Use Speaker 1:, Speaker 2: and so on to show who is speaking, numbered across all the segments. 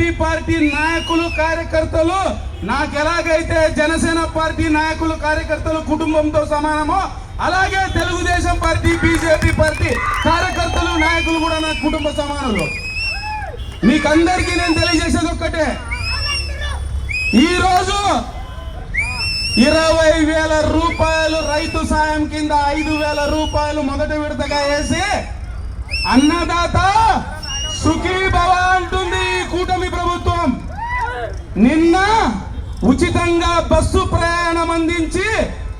Speaker 1: BJP party నాయకులు కార్యకర్తలు నాకు ఎలాగైతే జనసేన పార్టీ నాయకులు కార్యకర్తలు కుటుంబంతో సమానమో అలాగే తెలుగుదేశం పార్టీ బీజేపీ పార్టీ కార్యకర్తలు నాయకులు కూడా నా కుటుంబ సమానులు. మీకందరికీ నేను తెలియజేసేది ఒక్కటే. ఈరోజు ఇరవై వేల రూపాయలు రైతు సాయం కింద ఐదు వేల రూపాయలు మొదటి విడతగా వేసి అన్నదాత సుఖీభవ భవ అంటుంది ఈ కూటమి ప్రభుత్వం నిన్న ఉచితంగా బస్సు ప్రయాణం అందించి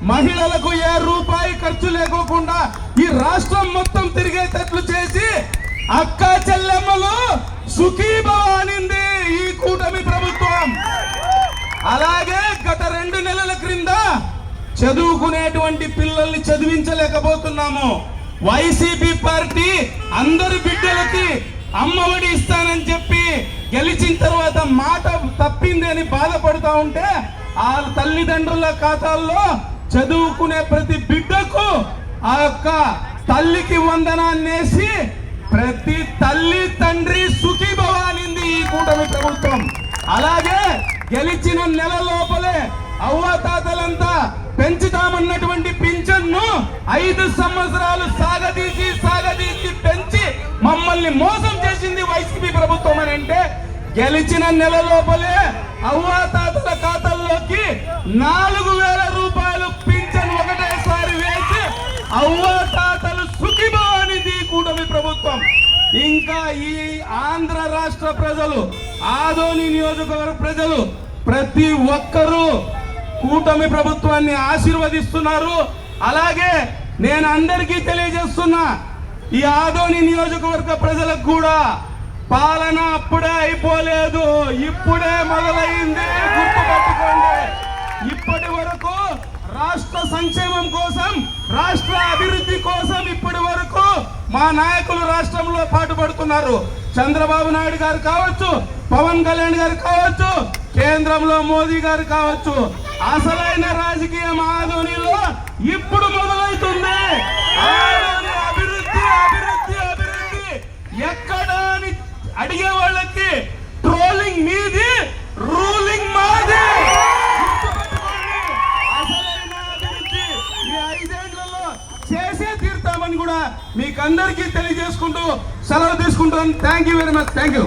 Speaker 1: మహిళలకు ఏ రూపాయి ఖర్చు లేకోకుండా ఈ రాష్ట్రం మొత్తం తిరిగేటట్లు చేసి అక్క చెల్లెమ్మలు సుఖీ అనింది ఈ కూటమి ప్రభుత్వం. అలాగే గత రెండు నెలల క్రింద చదువుకునేటువంటి పిల్లల్ని చదివించలేకపోతున్నాము. వైసీపీ పార్టీ అందరి బిడ్డలకి అమ్మఒడి ఇస్తానని చెప్పి గెలిచిన తర్వాత మాట తప్పింది అని బాధపడుతూ ఉంటే ఆ తల్లిదండ్రుల ఖాతాల్లో చదువుకునే ప్రతి బిడ్డకు ఆ యొక్క తల్లికి వందనాన్నేసి ప్రతి తల్లి తండ్రి సుఖీభవానింది ఈ కూటమి ప్రభుత్వం. అలాగే గెలిచిన నెల లోపలే అవ్వాతాతలంతా పెంచుతామన్నటువంటి పింఛన్ను ఐదు సంవత్సరాలు సాగదీసి సాగదీసి పెంచి మమ్మల్ని మోసం చేసి వైసీపీ ప్రభుత్వం అని అంటే గెలిచిన నెల లోపలే అవ్వాతాతల ఖాతాల్లోకి నాలుగు వేల రూపాయలు పింఛన్ ఒకటేసారి వేసి అవ్వాతాతలు సుఖిభవానిది కూటమి ప్రభుత్వం. ఇంకా ఈ ఆంధ్ర రాష్ట్ర ప్రజలు ఆదోని నియోజకవర్గ ప్రజలు ప్రతి ఒక్కరూ కూటమి ప్రభుత్వాన్ని ఆశీర్వదిస్తున్నారు. అలాగే నేను అందరికీ తెలియజేస్తున్నా ఈ ఆదోని నియోజకవర్గ ప్రజలకు కూడా ఇప్పుడే మొదలైంది. గుర్తుపెట్టుకోండి ఇప్పటి వరకు రాష్ట్ర సంక్షేమం కోసం రాష్ట్ర అభివృద్ధి కోసం ఇప్పటి వరకు మా నాయకులు రాష్ట్రంలో పాటుపడుతున్నారు. చంద్రబాబు నాయుడు గారు కావచ్చు పవన్ కళ్యాణ్ గారు కావచ్చు కేంద్రంలో మోదీ గారు కావచ్చు. అసలైన రాజకీయం ఆధునిలో ఇప్పుడు మొదలవుతుంది ఆదోని అభివృద్ధి అభివృద్ధి అభివృద్ధి ఎక్కడ అని అడిగే వాళ్ళకి ట్రోలింగ్ మీది రూలింగ్ మాది గుర్తుపెట్టుకోండి. అసలైన అభివృద్ధి ఈ ఐదేళ్ళలో చేసే మీకందరికీ మీకు అందరికీ తెలియజేసుకుంటూ సెలవు తీసుకుంటాను thank you very much thank you